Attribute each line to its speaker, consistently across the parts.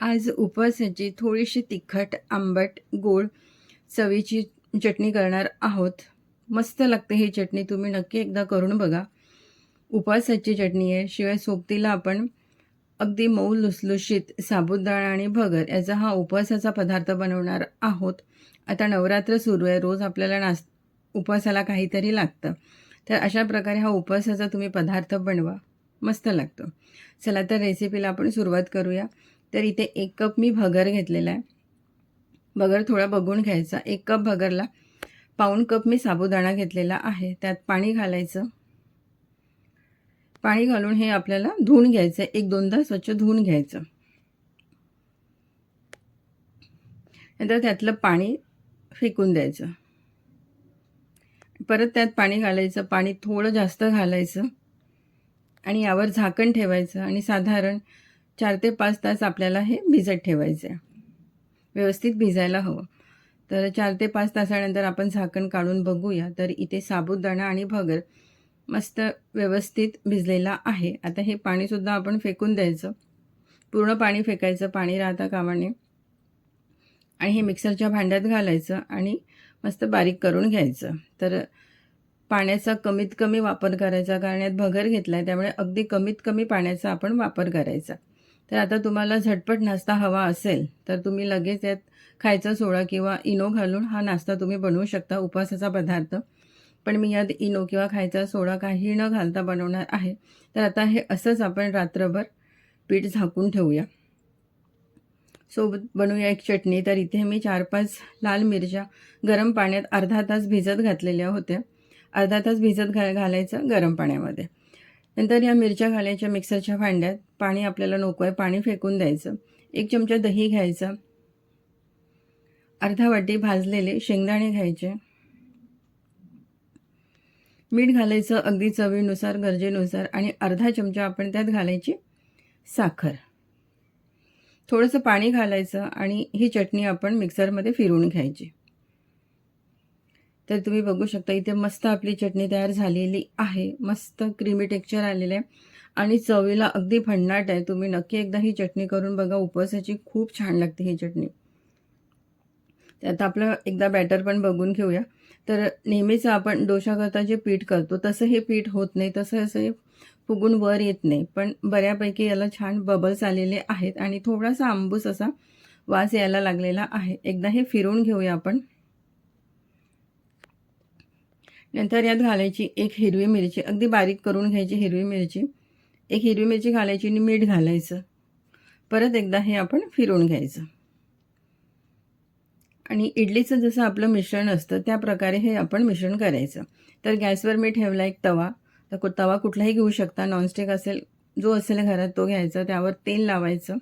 Speaker 1: आज उपवासाची थोडीशी तिखट आंबट गोड चवीची चटणी करणार आहोत. मस्त लागते ही चटणी तुम्ही नक्की एकदा करून बघा. उपवासाची चटणी आहे शिवाय सोबतीला आपण अगदी मऊ लुसलुशीत साबुदाणा आणि भगर याचा हा उपवासाचा पदार्थ बनवणार आहोत. आता नवरात्र सुरू आहे रोज आपल्याला नास उपवासाला काहीतरी लागतं. तर अशा प्रकारे हा उपवासाचा तुम्ही पदार्थ बनवा. मस्त लागतो. चला तर रेसिपीला आपण सुरुवात करूया. तर इथे एक कप मी भगर घेतलेला आहे. भगर थोडा बघून घ्यायचा. एक कप भगरला पाऊण कप मी साबुदाणा घेतलेला आहे. त्यात पाणी घालायचं. पाणी घालून हे आपल्याला धुवून घ्यायचं एक दोनदा स्वच्छ धुवून घ्यायचं. नंतर त्यातलं पाणी फेकून द्यायचं. परत त्यात पाणी घालायचं. पाणी थोडं जास्त घालायचं. आणि यावर झाकण ठेवायचं. आणि साधारण चार ते पाच तास आपल्याला हे भिजत ठेवायचं आहे व्यवस्थित भिजायला हवं. तर चार ते पाच तासानंतर आपण झाकण काढून बघूया. तर इथे साबुदाणा आणि भगर मस्त व्यवस्थित भिजलेला आहे. आता हे पाणीसुद्धा आपण फेकून द्यायचं. पूर्ण पाणी फेकायचं. पाणी राहता कामाने. आणि हे मिक्सरच्या भांड्यात घालायचं आणि मस्त बारीक करून घ्यायचं. तर पाण्याचा कमीत कमी वापर करायचा. कारण यात भगर घेतला आहे त्यामुळे अगदी कमीत कमी पाण्याचा आपण वापर करायचा. तर आता तुम्हाला झटपट नाश्ता हवा असेल तर तुम्ही लगेच यात खायचा सोडा किंवा इनो घालून हा नाश्ता तुम्ही बनवू शकता उपवासाचा पदार्थ. पण मी यात इनो किंवा खायचा सोडा काही न घालता बनवणार आहे. तर आता हे असंच आपण रात्रभर पीठ झाकून ठेवूया. सोबत बनवूया एक चटणी. तर इथे मी चार पाच लाल मिरच्या गरम पाण्यात अर्धा तास भिजत घातलेल्या होत्या. अर्धा तास भिजत घा घालायचं गरम पाण्यामध्ये. नंतर या मिरच्या घालायच्या मिक्सरच्या भांड्यात पाणी आपल्याला नको आहे पाणी फेकून द्यायचं. एक चमचा दही घ्यायचा. अर्धा वाटी भाजलेले शेंगदाणे घ्यायचे. मीठ घालायचं अगदी चवीनुसार गरजेनुसार आणि अर्धा चमचा आपण त्यात घालायची साखर. थोडंसं पाणी घालायचं आणि ही चटणी आपण मिक्सरमध्ये फिरवून घ्यायची. तर तुम्ही बघू शकता इथे मस्त आपली चटणी तयार झालेली आहे. मस्त क्रीमी टेक्चर आलेलं आहे. आणि चवीला अगदी भन्नाट आहे. तुम्ही नक्की एकदा ही चटणी करून बघा. उपवासाची खूप छान लागते ही चटणी. त्यात आपलं एकदा बॅटर पण बघून घेऊया. तर नेहमीच आपण डोशाकरता जे पीठ करतो तसं हे पीठ होत नाही. तसं असं फुगून वर येत नाही. पण बऱ्यापैकी याला छान बबल्स आलेले आहेत. आणि थोडासा आंबूस असा वास यायला लागलेला आहे. एकदा हे फिरवून घेऊया आपण. नंतर यात घालायची एक हिरवी मिरची. अगदी बारीक करून घ्यायची हिरवी मिरची. एक हिरवी मिरची घालायची आणि मीठ घालायचं. परत एकदा हे आपण फिरवून घ्यायचं. आणि इडलीचं जसं आपलं मिश्रण असतं त्या प्रकारे हे आपण मिश्रण करायचं. तर गॅसवर मी ठेवला एक तवा. तर तवा कुठलाही घेऊ शकता. नॉनस्टिक असेल जो असेल घरात तो घ्यायचा. त्यावर तेल लावायचं.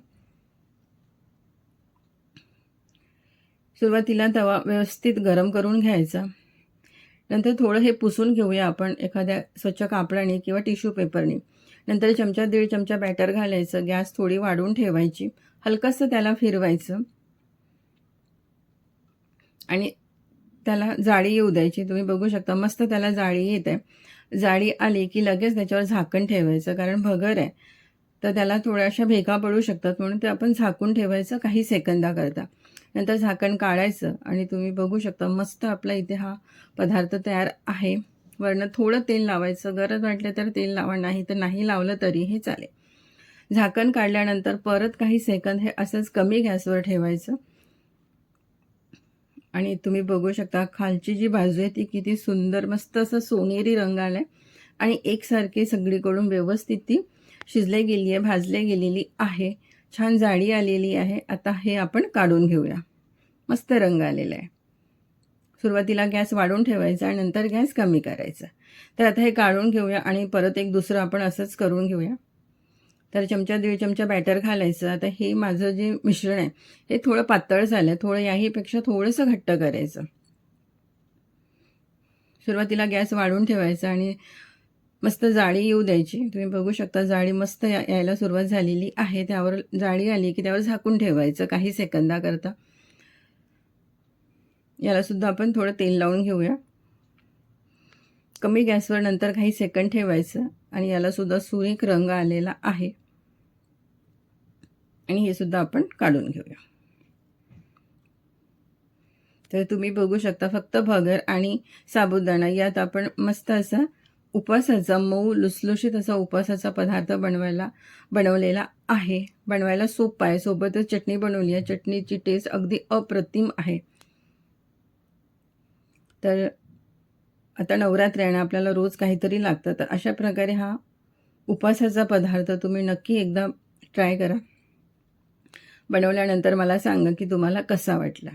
Speaker 1: सुरुवातीला तवा व्यवस्थित गरम करून घ्यायचा. नंतर थोडं हे पुसून घेऊया आपण एखाद्या स्वच्छ कापडाने किंवा टिश्यू पेपरने. नंतर चमचा दीड चमचा बॅटर घालायचं गॅस थोडी वाढवून ठेवायची. हलकंसं त्याला फिरवायचं. आणि त्याला जाळी येऊ द्यायची. तुम्ही बघू शकता मस्त त्याला जाळी येत. आहे जाळी आली की लगेच त्याच्यावर झाकण ठेवायचं कारण भगर आहे. तर त्याला थोड्याशा भेगा पडू शकतात म्हणून ते आपण झाकून ठेवायचं काही सेकंदाकरता. नंतर झाकण काढायचं आणि तुम्ही बघू शकता मस्त आपला इथे हा पदार्थ तयार आहे. वरनं थोडं तेल लावायचं. गरज वाटलं तर तेल लावा नाही तर नाही लावलं तरी हे चालेल. झाकण काढल्यानंतर परत काही सेकंद हे असंच कमी गॅसवर ठेवायचं. आणि तुम्ही बघू शकता खालची जी बाजू आहे ती किती सुंदर मस्त असं सोनेरी रंग आला आहे आणि एकसारखी सगळीकडून व्यवस्थित ती शिजले गेली आहे भाजले गेलेली आहे. छान जाडी आलेली आहे. आता हे आपण काढून घेऊया. मस्त रंग आलेला आहे. सुरुवातीला गॅस वाढून ठेवायचा आणि नंतर गॅस कमी करायचा. तर आता हे काढून घेऊया आणि परत एक दुसरं आपण असंच करून घेऊया. तर चमचा दीड चमचा बॅटर घालायचं. आता हे माझं जे मिश्रण आहे हे थोडं पातळ झालं. आहे थोडं याहीपेक्षा थोडंसं घट्ट करायचं. सुरुवातीला गॅस वाढून ठेवायचा आणि मस्त जाळी येऊ द्यायची. तुम्ही बघू शकता जाळी मस्त यायला सुरुवात झालेली आहे. त्यावर जाळी आली की त्यावर झाकून ठेवायचं काही सेकंदाकरता. यालासुद्धा आपण थोडं तेल लावून घेऊया. कमी गॅसवर नंतर काही सेकंद ठेवायचं आणि यालासुद्धा सुरेख रंग आलेला आहे. आणि हे सुद्धा आपण काढून घेऊया. तर तुम्ही बघू शकता फक्त भगर आणि साबुदाणा यात आपण मस्त असा उपवासाचा मऊ लुसलुशीत असा उपवासाचा पदार्थ बनवायला बनवलेला आहे. बनवायला सोपा आहे. सोबतच चटणी बनवली आहे. चटणीची टेस्ट अगदी अप्रतिम आहे. तर आता नवरात्र आणि आपल्याला रोज काहीतरी लागतं. तर अशा प्रकारे हा उपवासाचा पदार्थ तुम्ही नक्की एकदा ट्राय करा. बनवल्यानंतर मला सांगा की तुम्हाला कसा वाटला.